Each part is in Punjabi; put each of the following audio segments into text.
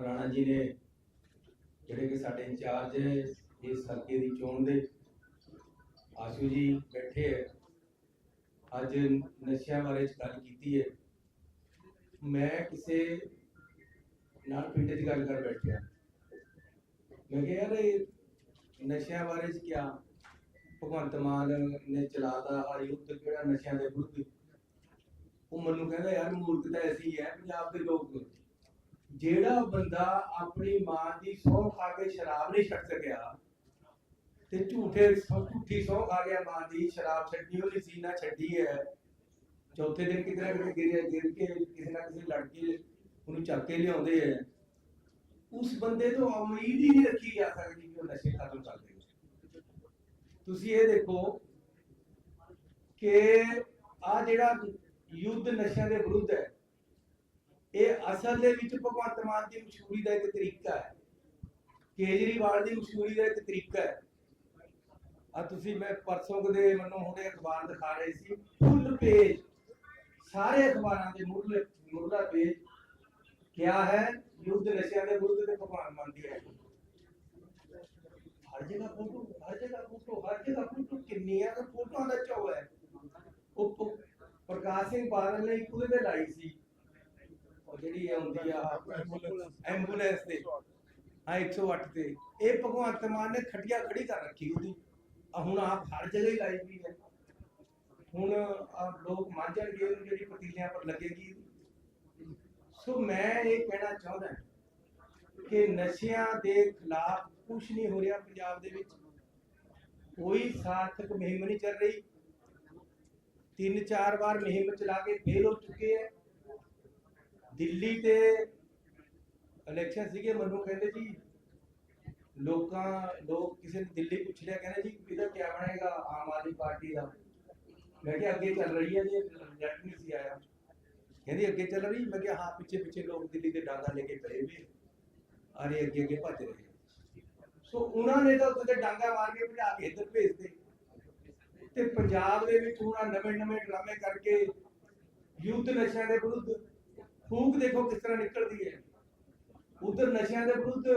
ਰਾਣਾ ਜੀ ਨੇ ਜਿਹੜੇ ਕਿ ਸਾਡੇ ਇੰਚਾਰਜ ਇਸ ਹਲਕੇ ਦੀ ਚੋਣ ਦੇ ਆਸ਼ੂ ਜੀ ਬੈਠੇ ਹੈ ਅੱਜ ਨਸ਼ਿਆਂ ਬਾਰੇ ਚ ਗੱਲ ਕੀਤੀ ਹੈ। ਮੈਂ ਕਿਸੇ ਨਾਲ ਪਿੰਡ 'ਚ ਗੱਲ ਕਰ ਬੈਠਿਆ। ਮੈਂ ਕਿਹਾ ਯਾਰ ਇਹ ਨਸ਼ਿਆਂ ਬਾਰੇ ਚ ਕਿਆ? ਭਗਵੰਤ ਮਾਨ ਨੇ ਚਲਾਤਾ ਆ ਯੁੱਧ ਕਿਹੜਾ ਨਸ਼ਿਆਂ ਦੇ ਵਿਰੁੱਧ? ਉਹ ਮੈਨੂੰ ਕਹਿੰਦਾ, ਯਾਰ ਮੂਰਖਤਾ ਐਸੀ ਹੈ, ਪੰਜਾਬ ਦੇ ਲੋਕ ਜਿਹੜਾ ਬੰਦਾ ਆਪਣੀ ਮਾਂ ਦੀ ਸਹੁੰ ਖਾ ਕੇ ਸ਼ਰਾਬ ਨਹੀਂ ਛੱਡ ਸਕਿਆ ਤੇ ਝੂਠੇ ਝੂਠੀ ਸਹੁੰ ਖਾ ਗਿਆ ਮਾਂ ਦੀ ਸ਼ਰਾਬ ਛੱਡੀ ਉਹਨੇ ਸੀਨਾ ਛੱਡੀ ਹੈ, ਚੌਥੇ ਦਿਨ ਕਿਤੇ ਨਾ ਗਿਰਿਆ ਗਿਰ ਕੇ ਕਿਸੇ ਨਾ ਕਿਸੇ ਲੜਕੇ ਉਹਨੂੰ ਚੱਕ ਕੇ ਲਿਆਉਂਦੇ ਹੈ। ਉਸ ਬੰਦੇ ਤੋਂ ਉਮੀਦ ਹੀ ਨਹੀਂ ਰੱਖੀ ਜਾ ਸਕਦੀ ਕਿ ਉਹ ਨਸ਼ੇ ਖਤਮ ਕਰ ਦੇਗਾ ਤੁਸੀਂ ਇਹ ਦੇਖੋ ਕਿ ਆ ਜਿਹੜਾ ਯੁੱਧ ਨਸ਼ਿਆਂ ਦੇ ਵਿਰੁੱਧ ਹੈ ਇਹ ਅਸਲ ਦੇ ਵਿੱਚ ਭਗਵੰਤ ਮਾਨ ਦੀ ਮਸ਼ਹੂਰੀ ਦਾ ਇੱਕ ਤਰੀਕਾ ਹੈ। ਕੇਜਰੀਵਾਲ ਦੀ ਮਸ਼ਹੂਰੀ ਦਾ ਇੱਕ ਤਰੀਕਾ ਹੈ। ਆ ਤੁਸੀਂ ਮੈਂ ਪਰਸੋਂ ਕਦੇ ਮੈਨੂੰ ਹੁਣੇ ਅਖਬਾਰ ਦਿਖਾ ਰਹੇ ਸੀ ਫੁੱਲ ਪੇਜ। ਸਾਰੇ ਅਖਬਾਰਾਂ ਦੇ ਮੁੱਢਲੇ ਮੁੱਢਲਾ ਪੇਜ। ਕਿਆ ਹੈ? ਯੁੱਧ ਨਸ਼ਿਆਂ ਦੇ ਵਿਰੁੱਧ ਤੇ ਭਗਵਾਨ ਮਾਨ ਹੈ। ਹਰ ਜਗ੍ਹਾ ਫੋਟੋ, ਹਰ ਜਗ੍ਹਾ ਫੋਟੋ, ਹਰ ਜਗ੍ਹਾ ਫੋਟੋ। ਕਿੰਨੀਆਂ ਫੋਟੋਆਂ ਦਾ ਚੌ ਹੈ। ਉਹ ਪ੍ਰਕਾਸ਼ ਸਿੰਘ ਬਾਦਲ ਨੇ ਇੱਕ ਉਹਦੇ ਲਾਈ ਸੀ। ਉਹ ਜਿਹੜੀ ਇਹ ਆ ਐਂਬੂਲੈਂਸ ਤੇ ਹਾਂ 108 ਤੇ, ਇਹ ਭਗਵੰਤ ਮਾਨ ਨੇ ਖਟਿਆ ਖੜੀ ਕਰ ਰੱਖੀ ਉਹਦੀ। ਆ ਹੁਣ ਆਪ ਹਰ ਜਗ੍ਹਾ ਹੀ ਲਾਈ ਵੀ ਹੈ। ਹੁਣ ਆ ਲੋਕ ਮੰਨ ਉਹਨੂੰ ਜਿਹੜੀ ਪਤੀਲਿਆਂ ਪਰ ਲੱਗੇਗੀ। ਸੋ ਮੈਂ ਇਹ ਕਹਿਣਾ ਚਾਹੁੰਦਾ ਕਿ ਨਸ਼ਿਆਂ ਦੇ ਖਿਲਾਫ ਕੁਝ ਨਹੀਂ ਹੋ ਰਿਹਾ ਪੰਜਾਬ ਦੇ ਵਿੱਚ। ਕੋਈ ਸਾਰਥਕ ਮੁਹਿੰਮ ਨਹੀਂ ਚੱਲ ਰਹੀ। ਤਿੰਨ ਚਾਰ ਵਾਰ ਮੁਹਿੰਮ ਚਲਾ ਕੇ ਫੇਲ ਹੋ ਚੁੱਕੇ ਹੈ। ਦਿੱਲੀ ਤੇ ਇਲੈਕਸ਼ਨ ਸੀਗੇ, ਮੈਨੂੰ ਕਹਿੰਦੇ ਜੀ, ਲੋਕਾਂ, ਲੋਕ ਕਿਸੇ ਨੇ ਦਿੱਲੀ ਪੁੱਛ ਲਿਆ ਕਹਿੰਦੇ ਜੀ, ਇਹਦਾ ਕੀ ਬਣੇਗਾ, ਆਮ ਆਦਮੀ ਪਾਰਟੀ ਦਾ? ਮੈਂ ਕਿਹਾ, ਅੱਗੇ ਚੱਲ ਰਹੀ ਹੈ ਜੀ ਰਿਜ਼ਲਟ ਨਹੀਂ ਸੀ ਆਇਆ। ਕਹਿੰਦੀ, ਅੱਗੇ ਚੱਲ ਰਹੀ? ਮੈਂ ਕਿਹਾ, ਹਾਂ, ਪਿੱਛੇ ਪਿੱਛੇ ਲੋਕ ਦਿੱਲੀ ਦੇ ਡਾਂਗਾ ਲੈ ਕੇ ਪਏ ਵੀ ਅਰੇ, ਅੱਗੇ ਅੱਗੇ ਭੱਜ ਰਹੇ ਸੋ, ਉਹਨਾਂ ਨੇ ਤਾਂ ਉੱਤੇ ਡਾਂਗਾ ਮਾਰ ਕੇ ਭਜਾ ਕੇ ਇੱਧਰ ਭੇਜਦੇ ਤੇ ਪੰਜਾਬ ਦੇ ਵਿੱਚ ਹੁਣ ਨਵੇਂ ਨਵੇਂ ਡਰਾਮੇ ਕਰਕੇ ਯੂਥ ਨਸ਼ਿਆਂ ਦੇ ਵਿਰੁੱਧ ਫੂਕ ਦੇਖੋ ਕਿਸ ਤਰ੍ਹਾਂ ਨਿਕਲਦੀ ਹੈ। ਉਧਰ ਨਸ਼ਿਆਂ ਦੇ ਵਿਰੁੱਧ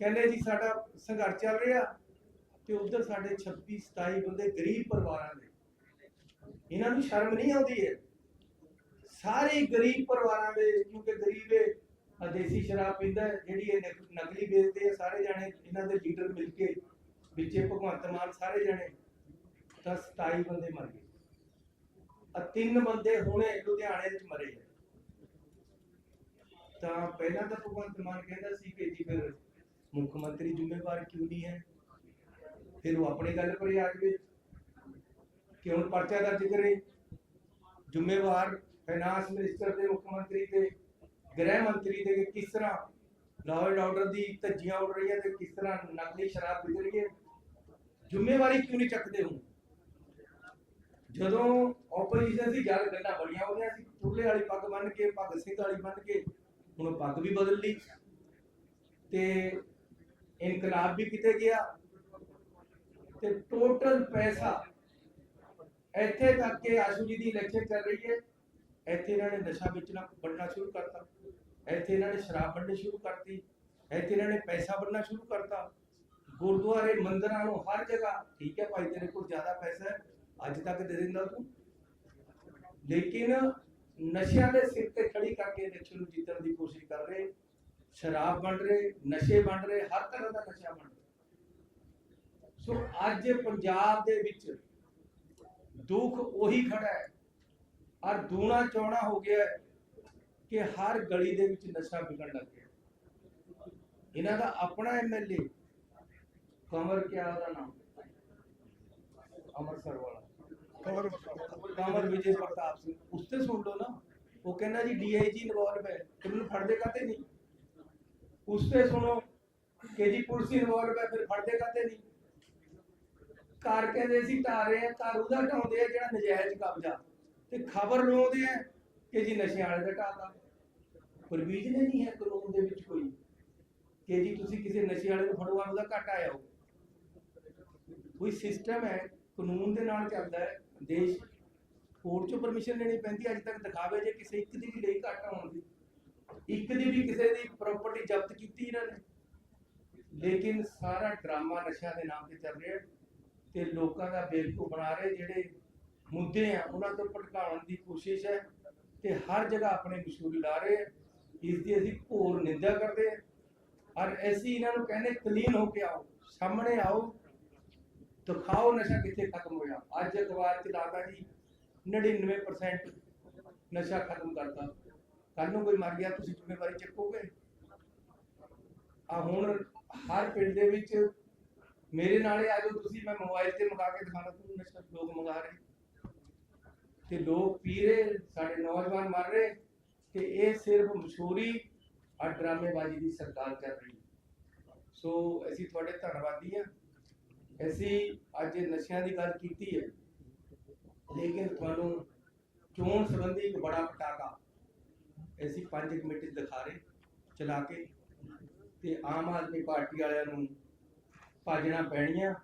ਕਹਿੰਦੇ ਜੀ ਸਾਡਾ ਸੰਘਰਸ਼ ਚੱਲ ਰਿਹਾ ਤੇ ਉਧਰ ਸਾਡੇ 26 27 ਬੰਦੇ ਗਰੀਬ ਪਰਿਵਾਰਾਂ ਦੇ। ਇਹਨਾਂ ਨੂੰ ਸ਼ਰਮ ਨਹੀਂ ਆਉਂਦੀ ਹੈ। ਸਾਰੇ ਗਰੀਬ ਪਰਿਵਾਰਾਂ ਦੇ, ਕਿਉਂਕਿ ਗਰੀਬ ਇਹ ਦੇਸੀ ਸ਼ਰਾਬ ਪੀਂਦਾ ਜਿਹੜੀ ਇਹ ਨਕਲੀ ਵੇਚਦੇ ਆ, ਸਾਰੇ ਜਾਣੇ ਇਹਨਾਂ ਦੇ ਲੀਡਰ ਮਿਲ ਕੇ ਵਿੱਚੇ ਭਗਵੰਤ ਮਾਨ ਸਾਰੇ ਜਾਣੇ, ਤਾਂ 27 ਬੰਦੇ ਮਰ ਗਏ। ਆ ਤਿੰਨ ਬੰਦੇ ਹੁਣੇ ਲੁਧਿਆਣੇ ਵਿੱਚ ਮਰੇ ਤਾਂ ਪਹਿਲਾਂ ਤਾਂ ਭਗਵੰਤ ਮਾਨ ਕਹਿੰਦਾ ਸੀ ਕਿ ਜੀ ਫਿਰ ਮੁੱਖ ਮੰਤਰੀ ਜ਼ਿੰਮੇਵਾਰ ਕਿਉਂ ਨਹੀਂ ਹੈ? ਫਿਰ ਉਹ ਆਪਣੀ ਗੱਲ ਪਰ ਆ ਗਏ ਕਿ ਹੁਣ ਪਰਚਾ ਦਰਜ ਕਰੇ। ਜ਼ਿੰਮੇਵਾਰ ਫਾਈਨਾਂਸ ਮਿਨਿਸਟਰ ਦੇ ਮੁੱਖ ਮੰਤਰੀ ਤੇ ਗ੍ਰਹਿ ਮੰਤਰੀ ਦੇ ਕਿਸ ਤਰ੍ਹਾਂ ਲਾਅ ਆਰਡਰ ਦੀ ਧੱਜੀਆਂ ਉੱਡ ਰਹੀਆਂ ਤੇ ਕਿਸ ਤਰ੍ਹਾਂ ਨਕਲੀ ਸ਼ਰਾਬ ਵਿਕ ਰਹੀ ਹੈ? ਜ਼ਿੰਮੇਵਾਰੀ ਕਿਉਂ ਨਹੀਂ ਚੱਕਦੇ ਹੁਣ? ਜਦੋਂ ਆਪੋਜੀਸ਼ਨ ਸੀ ਜਦ ਗੱਲਾਂ ਬੜੀਆਂ ਹੋ ਗਈਆਂ ਸੀ ਚੁੱਲ੍ਹੇ ਵਾਲੀ ਪੱਗ ਬੰਨ ਕੇ ਭਗਤ ਸਿੰਘ ਵਾਲੀ ਬੰਨ ਕੇ ਹੁਣ ਪੱਗ ਵੀ ਬਦਲ ਲਈ ਤੇ ਇਨਕਲਾਬ ਵੀ ਕਿਤੇ ਗਿਆ ਤੇ ਟੋਟਲ ਪੈਸਾ ਇੱਥੇ ਤੱਕ ਕਿ ਆਸ਼ੂ ਜੀ ਦੀ ਇਲੈਕਸ਼ਨ ਚੱਲ ਰਹੀ ਹੈ, ਇੱਥੇ ਇਹਨਾਂ ਨੇ ਨਸ਼ਾ ਵੇਚਣਾ, ਵੰਡਣਾ ਸ਼ੁਰੂ ਕਰਤਾ। ਇੱਥੇ ਇਹਨਾਂ ਨੇ ਸ਼ਰਾਬ ਵੰਡਣੀ ਸ਼ੁਰੂ ਕਰਤੀ, ਇੱਥੇ ਇਹਨਾਂ ਨੇ ਪੈਸਾ ਵੰਡਣਾ ਸ਼ੁਰੂ ਕਰਤਾ। ਗੁਰਦੁਆਰੇ, ਮੰਦਿਰਾਂ ਨੂੰ ਹਰ ਜਗ੍ਹਾ, ਠੀਕ ਹੈ ਭਾਈ ਤੇਰੇ ਕੋਲ ਜ਼ਿਆਦਾ ਪੈਸਾ ਹੈ, ਅੱਜ ਤੱਕ ਦੇ ਦਿੰਦਾ ਤੂੰ। ਲੇਕਿਨ ਨਸ਼ਿਆਂ ਦੇ ਸਿਰ ਤੇ ਖੜੀ ਕਰਕੇ ਇਲੈਕਸ਼ਨ ਨੂੰ ਜਿੱਤਣ ਦੀ ਕੋਸ਼ਿਸ਼ ਕਰ ਰਹੇ, ਸ਼ਰਾਬ ਵੰਡ ਰਹੇ, ਨਸ਼ੇ ਵੰਡ ਰਹੇ, ਹਰ ਤਰ੍ਹਾਂ ਦਾ ਨਸ਼ਾ ਵੰਡ ਰਹੇ। ਸੋ ਅੱਜ ਪੰਜਾਬ ਦੇ ਵਿੱਚ ਦੁੱਖ ਉਹੀ ਖੜਾ ਹੈ। ਔਰ ਦੂਣਾ ਚੌਣਾ ਹੋ ਗਿਆ ਕਿ ਹਰ ਗਲੀ ਦੇ ਵਿੱਚ ਨਸ਼ਾ ਵਿਕਣ ਲੱਗ ਗਿਆ। ਇਹਨਾਂ ਦਾ ਆਪਣਾ ਐਮਐਲਏ ਕਮਰ ਕਿਆ ਉਹਦਾ ਨਾਮ? ਅੰਮ੍ਰਿਤਸਰ ਵਾਲਾ। ਕਵਰ ਕਮਰ ਵਿਜੇ ਪ੍ਰਤਾਪ ਸਿੰਘ ਉਸ ਤੇ ਸੁਣ ਲਓ ਨਾ। ਉਹ ਕਹਿੰਦਾ ਜੀ ਡੀਆਈਜੀ ਇਨਵੋਲਵ ਹੈ। ਤੇ ਮੈਨੂੰ ਫੜਦੇ ਕਾਤੇ ਨਹੀਂ? ਉਸ ਤੇ ਸੁਣੋ ਕਿ ਜੀ, ਪੁਲਿਸ ਇਨਵੋਲਵ ਹੈ, ਫਿਰ ਫੜਦੇ ਕਾਤੇ ਨਹੀਂ? ਘਰ ਕਹਿੰਦੇ ਸੀ ਢਾ ਰਹੇ ਆ, ਘਰ ਉਹਦਾ ਢਾਉਂਦੇ ਆ ਜਿਹੜਾ ਨਜਾਇਜ਼ ਕਬਜ਼ਾ। ਤੇ ਖਬਰ ਲਾਉਂਦੇ ਆ ਕਿ ਜੀ ਨਸ਼ੇ ਵਾਲੇ ਦਾ ਢਾਤਾ। ਪ੍ਰਵੀਜ਼ਨ ਹੀ ਨਹੀਂ ਹੈ ਕਾਨੂੰਨ ਦੇ ਵਿੱਚ ਕੋਈ ਕਿ ਜੀ ਤੁਸੀਂ ਕਿਸੇ ਨਸ਼ੇ ਵਾਲੇ ਨੂੰ ਫੜਵਾ ਉਹਦਾ ਘੱਟ ਆਇਆ ਹੋ? ਕੋਈ ਸਿਸਟਮ ਹੈ, ਕਾਨੂੰਨ ਦੇ ਨਾਲ ਚੱਲਦਾ ਹੈ। ਦੇਸ਼ ਕੋਰਟ ਚੋਂ ਪਰਮਿਸ਼ਨ ਲੈਣੀ ਪੈਂਦੀ ਹੈ, ਅੱਜ ਤੱਕ ਦਿਖਾਵੇ ਜੇ ਕਿਸੇ ਇੱਕ ਦੀ ਵੀ ਲਈ ਘੱਟ ਹੋਣ ਦੀ। ਇੱਕ ਦੀ ਵੀ ਕਿਸੇ ਦੀ ਪ੍ਰਾਪਰਟੀ ਜ਼ਬਤ ਕੀਤੀ ਇਹਨਾਂ ਨੇ। ਲੇਕਿਨ ਸਾਰਾ ਡਰਾਮਾ ਨਸ਼ਾ ਦੇ ਨਾਮ ਤੇ ਚੱਲ ਰਿਹਾ ਤੇ ਲੋਕਾਂ ਦਾ ਬੇਵਕੂਫ ਬਣਾ ਰਹੇ ਜਿਹੜੇ ਮੁੱਦੇ ਆ ਉਹਨਾਂ ਤੋਂ ਭਟਕਾਉਣ ਦੀ ਕੋਸ਼ਿਸ਼ ਹੈ ਤੇ ਹਰ ਜਗ੍ਹਾ ਆਪਣੇ ਮਸ਼ਹੂਰੀ ਲਾ ਰਹੇ ਆ। ਇਸ ਦੀ ਅਸੀਂ ਘੋਰ ਨਿੰਦਾ ਕਰਦੇ ਹਾਂ ਔਰ ਅਸੀਂ ਇਹਨਾਂ ਨੂੰ ਕਹਿੰਦੇ ਕਲੀਨ ਹੋ ਕੇ ਆਓ ਸਾਹਮਣੇ ਆਓ ਦਿਖਾਓ ਨਸ਼ਾ ਕਿੱਥੇ ਖਤਮ ਹੋਇਆ। ਅੱਜ ਅਖਬਾਰ ਚ ਲਾਤਾ ਜੀ 99% ਨਸ਼ਾ ਖਤਮ ਕਰਤਾ। ਕੱਲ ਨੂੰ ਕੋਈ ਮਰ ਗਿਆ, ਤੁਸੀਂ ਜ਼ਿੰਮੇਵਾਰੀ ਚੱਕੋਗੇ? ਆ ਹੁਣ ਹਰ ਪਿੰਡ ਦੇ ਵਿੱਚ ਮੇਰੇ ਨਾਲੇ ਆ ਜਾਓ ਤੁਸੀਂ, ਮੈਂ ਮੋਬਾਈਲ ਤੇ ਮੰਗਾ ਕੇ ਦਿਖਾਣਾ ਤੁਹਾਨੂੰ ਨਸ਼ਾ, ਲੋਕ ਮੰਗਾ ਰਹੇ। ਤੇ ਲੋਕ ਪੀ ਰਹੇ ਸਾਡੇ ਨੌਜਵਾਨ ਮਰ ਰਹੇ ਤੇ ਇਹ ਸਿਰਫ ਮਸ਼ਹੂਰੀ ਔਰ ਡਰਾਮੇਬਾਜ਼ੀ ਦੀ ਸਰਕਾਰ ਕਰ ਰਹੀ। ਸੋ ਅਸੀਂ ਤੁਹਾਡੇ ਧੰਨਵਾਦੀ ਹਾਂ। ਅਸੀਂ ਅੱਜ ਨਸ਼ਿਆਂ ਦੀ ਗੱਲ ਕੀਤੀ ਹੈ ਲੇਕਿਨ ਤੁਹਾਨੂੰ ਚੋਣ ਸੰਬੰਧੀ ਇੱਕ ਬੜਾ ਪਟਾਕਾ ਅਸੀਂ ਪੰਜ ਕਮੇਟੀ ਦਿਖਾ ਰਹੇ ਚਲਾ ਕੇ ਤੇ ਆਮ ਆਦਮੀ ਪਾਰਟੀ ਵਾਲਿਆਂ ਨੂੰ ਭਾਜਣਾ ਪੈਣੀਆਂ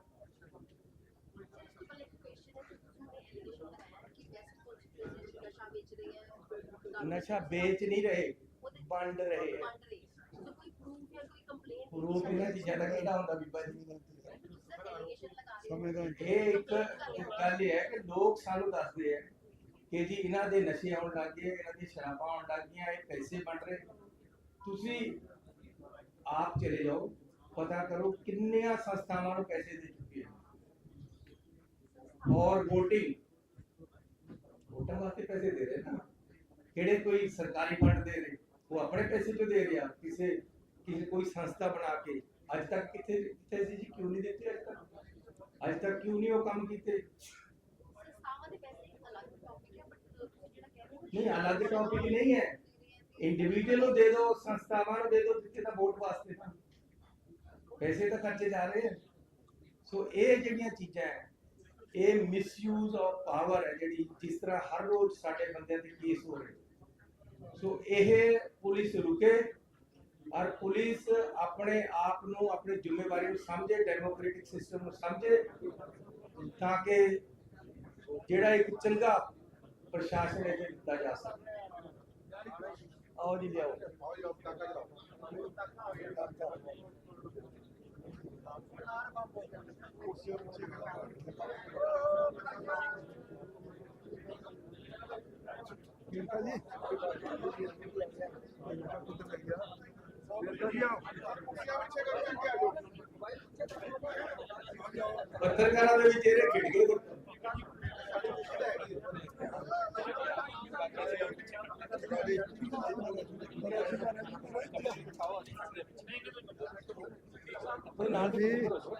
ਨਸ਼ਾ ਵੇਚ ਨਹੀਂ ਰਹੇ ਵੰਡ ਰਹੇ ਪ੍ਰੂਫ ਇਹਨਾਂ ਦੀ ਜ਼ਿਆਦਾ ਕਿਹੜਾ ਹੁੰਦਾ ਬੀਬਾ ਜੀ ਸਮਝਦਾ ਇਹ ਇੱਕ ਗੱਲ ਇਹ ਹੈ ਕਿ ਲੋਕ ਸਾਨੂੰ ਦੱਸਦੇ ਆ ਕਿ ਜੀ ਇਹਨਾਂ ਦੇ ਨਸ਼ੇ ਆਉਣ ਲੱਗ ਗਏ, ਇਹਨਾਂ ਦੀ ਸ਼ਰਾਬਾਂ ਆਉਣ ਲੱਗ ਗਈਆਂ, ਇਹ ਪੈਸੇ ਬਣ ਰਹੇ। ਤੁਸੀਂ ਆਪ ਚਲੇ ਜਾਓ, ਪਤਾ ਕਰੋ ਕਿੰਨੀਆਂ ਸੰਸਥਾਵਾਂ ਨੂੰ ਪੈਸੇ ਦੇ ਚੁੱਕੇ ਹਨ ਔਰ VOTING, ਵੋਟਾਂ ਵਾਸਤੇ ਪੈਸੇ ਦੇ ਰਹੇ ਨਾ। ਕਿਹੜੇ ਕੋਈ ਸਰਕਾਰੀ ਫੰਡ ਦੇ ਰਹੇ, ਉਹ ਆਪਣੇ ਪੈਸੇ ਤੋਂ ਦੇ ਰਿਹਾ, ਕਿਸੇ ਕਿਸੇ ਕੋਈ ਸੰਸਥਾ ਬਣਾ ਕੇ। ਅੱਜ ਤੱਕ ਕਿੱਥੇ ਕਿੱਥੇ ਸੀ ਜੀ? ਕਿਉਂ ਨਹੀਂ ਦਿੱਤੇ ਅੱਜ ਤੱਕ? ਅੱਜ ਤੱਕ ਕਿਉਂ ਨਹੀਂ ਉਹ ਕੰਮ ਕੀਤੇ? ਨਹੀਂ, ਅਲੱਗ ਟੌਪਿਕ ਨਹੀਂ ਹੈ। ਇੰਡੀਵਿਜੂਅਲ ਨੂੰ ਦੇ ਦਿਓ ਸੰਸਥਾਵਾਂ ਨੂੰ ਦੇ ਦਿਓ ਜਿੱਥੇ ਤਾਂ ਵੋਟ ਵਾਸਤੇ ਤਾਂ। ਪੈਸੇ ਤਾਂ ਖਰਚੇ ਜਾ ਰਹੇ ਹੈ ਸੋ ਇਹ ਜਿਹੜੀਆਂ ਚੀਜ਼ਾਂ ਹੈ, ਇਹ ਮਿਸਯੂਜ਼ ਆਫ ਪਾਵਰ ਹੈ ਜਿਹੜੀ ਜਿਸ ਤਰ੍ਹਾਂ ਹਰ ਰੋਜ਼ ਸਾਡੇ ਬੰਦਿਆਂ ਤੇ ਕੇਸ ਹੋ ਰਹੇ। ਸੋ ਇਹ ਪੁਲਿਸ ਰੁਕੇ ਔਰ ਪੁਲਿਸ ਆਪਣੇ ਆਪ ਨੂੰ ਆਪਣੀ ਜ਼ਿੰਮੇਵਾਰੀ ਨੂੰ ਸਮਝੇ ਡੈਮੋਕ੍ਰੈਟਿਕ ਸਿਸਟਮ ਨੂੰ ਸਮਝੇ ਤਾਂ ਕਿ ਜਿਹੜਾ ਇੱਕ ਚੰਗਾ ਪ੍ਰਸ਼ਾਸਨ ਇਹ ਦਿੱਤਾ ਜਾ ਸਕੇ। ਆਓ ਜੀ ਲਿਆਓ। ਕਿਰਪਾ ਜੀ। ਪੱਤਰਕਾਰਾਂ ਦੇ ਵਿੱਚ ਇਹਦੇ ਖਿੜਕੇ ਦੇ ਆਪਣੇ ਨਾਲ ਜੀ ਸਿੱਕੀ ਜੀ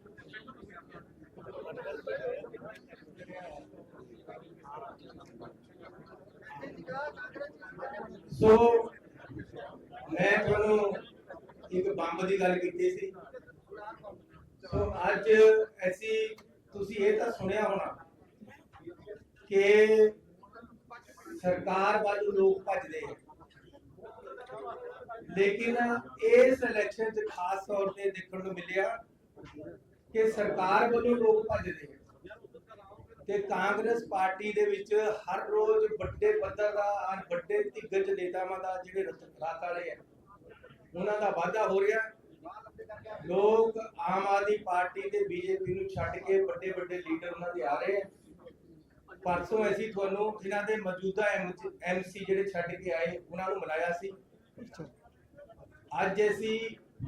ਸੋ, ਮੈਂ ਤੁਹਾਨੂੰ ਇੱਕ ਬੰਬ ਦੀ ਗੱਲ ਕੀਤੀ ਸੀ। ਸੋ, ਅੱਜ ਅਸੀਂ, ਤੁਸੀਂ ਇਹ ਤਾਂ ਸੁਣਿਆ ਹੋਣਾ ਕਿ ਸਰਕਾਰ ਵੱਲ ਲੋਕ ਭੱਜਦੇ ਹੈ ਲੇਕਿਨ ਇਸ ਇਲੈਕਸ਼ਨ 'ਚ ਖਾਸ ਤੌਰ ਤੇ ਦੇਖਣ ਨੂੰ ਮਿਲਿਆ ਕਿ ਸਰਕਾਰ ਵੱਲੋਂ ਲੋਕ ਭੱਜਦੇ ਹੈ ਤੇ ਕਾਂਗਰਸ ਪਾਰਟੀ ਦੇ ਵਿੱਚ ਹਰ ਰੋਜ਼ ਵੱਡੇ ਪੱਧਰ ਦਾ ਔਰ ਵੱਡੇ ਦਿੱਗਜ ਨੇਤਾਵਾਂ ਦਾ ਜਿਹੜੇ ਰਾਤ ਵਾਲੇ ਆ, ਉਹਨਾਂ ਦਾ ਵਾਅਦਾ ਹੋ ਰਿਹਾ। ਲੋਕ ਆਮ ਆਦਮੀ ਪਾਰਟੀ ਤੇ ਬੀਜੇਪੀ ਨੂੰ ਛੱਡ ਕੇ ਵੱਡੇ ਵੱਡੇ ਲੀਡਰ ਉਹਨਾਂ ਦੇ ਆ ਰਹੇ ਆ। ਪਰਸੋਂ ਅਸੀਂ ਤੁਹਾਨੂੰ ਇਹਨਾਂ ਦੇ ਮੌਜੂਦਾ ਐਮਸੀ ਜਿਹੜੇ ਛੱਡ ਕੇ ਆਏ, ਉਹਨਾਂ ਨੂੰ ਮਿਲਾਇਆ ਸੀ। ਅੱਜ ਅਸੀਂ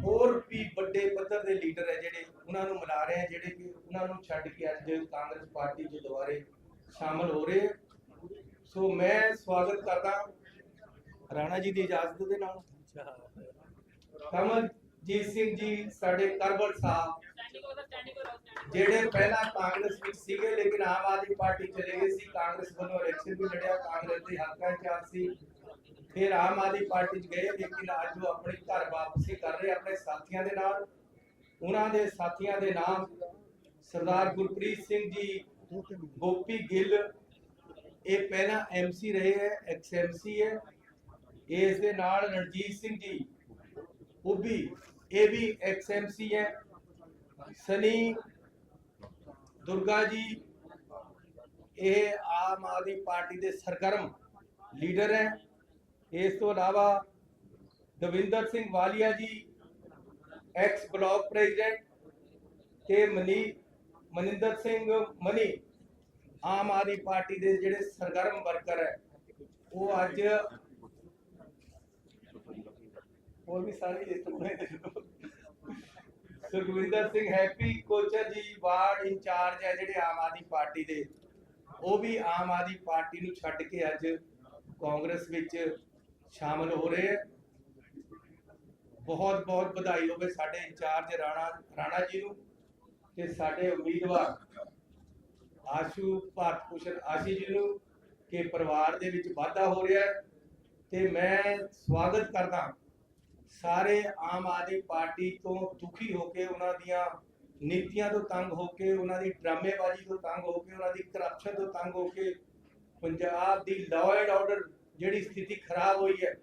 ਹੋਰ ਵੀ ਵੱਡੇ ਪੱਧਰ ਦੇ ਲੀਡਰ ਹੈ ਜਿਹੜੇ ਉਹਨਾਂ ਨੂੰ ਮਿਲਾ ਰਹੇ ਆ ਜਿਹੜੇ ਕਿ ਉਹਨਾਂ ਨੂੰ ਛੱਡ ਕੇ ਅੱਜ ਕਾਂਗਰਸ ਪਾਰਟੀ 'ਚ ਦੁਬਾਰੇ ਸ਼ਾਮਲ ਹੋ ਰਹੇ ਸੋ ਮੈਂ ਸਵਾਗਤ ਕਰਦਾ ਰਾਣਾ ਜੀ ਦੀ ਇਜਾਜ਼ਤ ਦੇ ਨਾਲ। ਕਮਲਜੀਤ ਸਿੰਘ ਜੀ, ਸਾਡੇ ਕਰਬਲ ਸਾਹਿਬ, ਜਿਹੜੇ ਪਹਿਲਾਂ ਕਾਂਗਰਸ ਵਿੱਚ ਸੀਗੇ, ਲੇਕਿਨ ਆਮ ਆਦਮੀ ਪਾਰਟੀ ਚਲੇ ਗਏ ਸੀ। ਕਾਂਗਰਸ ਵੱਲੋਂ ਇਲੈਕਸ਼ਨ ਵੀ ਲੜਿਆ, ਕਾਂਗਰਸ ਦੇ ਹਲਕਾ ਇੰਚਾਰਜ ਸੀ। ਫਿਰ ਆਮ ਆਦਮੀ ਪਾਰਟੀ ਚ ਗਏ ਲੇਕਿਨ ਅੱਜ ਉਹ ਆਪਣੀ ਘਰ ਵਾਪਸੀ ਕਰ ਰਹੇ ਆਪਣੇ ਸਾਥੀਆਂ ਦੇ ਨਾਲ। ਉਹਨਾਂ ਦੇ ਸਾਥੀਆਂ ਦੇ ਨਾਮ ਸਰਦਾਰ ਗੁਰਪ੍ਰੀਤ ਸਿੰਘ ਜੀ, ਗੋਪੀ ਗਿੱਲ। ਇਹ ਪਹਿਲਾਂ ਐਮਸੀ ਰਹੇ ਹੈ ਐਕਸ ਐਮਸੀ ਹੈ। ਇਸ ਦੇ ਨਾਲ ਰਣਜੀਤ ਸਿੰਘ ਜੀ, ਉਹ ਵੀ, ਇਹ ਵੀ ਐਕਸ ਐਮਸੀ ਹੈ। ਸਨੀ ਦੁਰਗਾ ਜੀ, ਇਹ ਆਮ ਆਦਮੀ ਪਾਰਟੀ ਦੇ ਸਰਗਰਮ ਲੀਡਰ ਹੈ। ਇਸ ਤੋਂ ਇਲਾਵਾ Davinder Singh Walia ji ex block president ਤੇ ਮਨੀ, ਮਨਿੰਦਰ ਸਿੰਘ ਮਨੀ, ਆਮ ਆਦਮੀ ਪਾਰਟੀ ਦੇ ਜਿਹੜੇ ਸਰਗਰਮ ਵਰਕਰ ਹੈ, ਉਹ ਅੱਜ ਹੋਰ ਵੀ ਸਾਰੇ ਇਸ ਤੋਂ ਸੁਖਵਿੰਦਰ ਸਿੰਘ ਹੈਪੀ ਕੋਚਰ ਜੀ, ਵਾਰਡ ਇੰਚਾਰਜ ਹੈ ਜਿਹੜੇ ਆਮ ਆਦਮੀ ਪਾਰਟੀ ਦੇ, ਉਹ ਵੀ ਆਮ ਆਦਮੀ ਪਾਰਟੀ ਨੂੰ ਛੱਡ ਕੇ ਅੱਜ ਕਾਂਗਰਸ ਵਿੱਚ ਸ਼ਾਮਲ ਹੋ ਰਹੇ ਹੈ। ਬਹੁਤ ਬਹੁਤ ਵਧਾਈ ਹੋਵੇ ਸਾਡੇ ਇੰਚਾਰਜ ਰਾਣਾ ਰਾਣਾ ਜੀ ਨੂੰ ਤੇ ਸਾਡੇ ਉਮੀਦਵਾਰ ਆਸ਼ੂ ਭਾਰਤ ਭੂਸ਼ਣ ਆਸ਼ੀ ਜੀ ਨੂੰ ਕਿ ਪਰਿਵਾਰ ਦੇ ਵਿੱਚ ਵਾਧਾ ਹੋ ਰਿਹਾ ਹੈ। ਤੇ ਮੈਂ ਸਵਾਗਤ ਕਰਦਾ ਸਾਰੇ ਆਮ ਆਦਮੀ ਪਾਰਟੀ ਤੋਂ ਦੁਖੀ ਹੋ ਕੇ ਉਹਨਾਂ ਦੀਆਂ ਨੀਤੀਆਂ ਤੋਂ ਤੰਗ ਹੋ ਕੇ, ਉਹਨਾਂ ਦੀ ਡਰਾਮੇਬਾਜ਼ੀ ਤੋਂ ਤੰਗ ਹੋ ਕੇ, ਉਹਨਾਂ ਦੀ ਕਰਪਸ਼ਨ ਤੋਂ ਤੰਗ ਹੋ ਕੇ ਪੰਜਾਬ ਦੀ ਲਾਅ ਐਂਡ ਆਰਡਰ ਜਿਹੜੀ ਸਥਿਤੀ ਖਰਾਬ ਹੋਈ ਹੈ,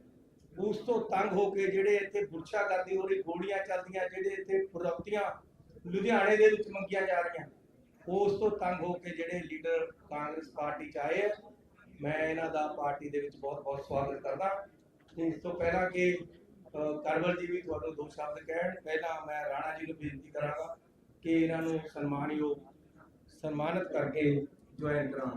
ਉਸ ਤੋਂ ਤੰਗ ਹੋ ਕੇ ਜਿਹੜੇ ਇੱਥੇ ਬੁਰਛਾ ਕਰਦੀ ਹੋ ਰਹੀ ਗੋਲੀਆਂ ਚੱਲਦੀਆਂ, ਜਿਹੜੇ ਇੱਥੇ ਫਰੋਤੀਆਂ ਲੁਧਿਆਣੇ ਦੇ ਵਿੱਚ ਮੰਗੀਆਂ ਜਾ ਰਹੀਆਂ, ਉਸ ਤੋਂ ਤੰਗ ਹੋ ਕੇ ਜਿਹੜੇ ਲੀਡਰ ਕਾਂਗਰਸ ਪਾਰਟੀ ਚ ਆਏ ਮੈਂ ਇਹਨਾਂ ਦਾ ਪਾਰਟੀ ਦੇ ਵਿੱਚ ਬਹੁਤ ਬਹੁਤ ਸਵਾਗਤ ਕਰਦਾ। ਤੇ ਇਸ ਤੋਂ ਪਹਿਲਾਂ ਕਿ ਕਰਵਲ ਜੀ ਵੀ ਤੁਹਾਨੂੰ ਦੋ ਸ਼ਬਦ ਕਹਿਣ, ਪਹਿਲਾਂ ਮੈਂ ਰਾਣਾ ਜੀ ਨੂੰ ਬੇਨਤੀ ਕਰਾਂਗਾ ਕਿ ਇਹਨਾਂ ਨੂੰ ਸਨਮਾਨਯੋਗ, ਸਨਮਾਨਿਤ ਕਰਕੇ ਜੁਆਇਨ ਕਰਾਉਣ।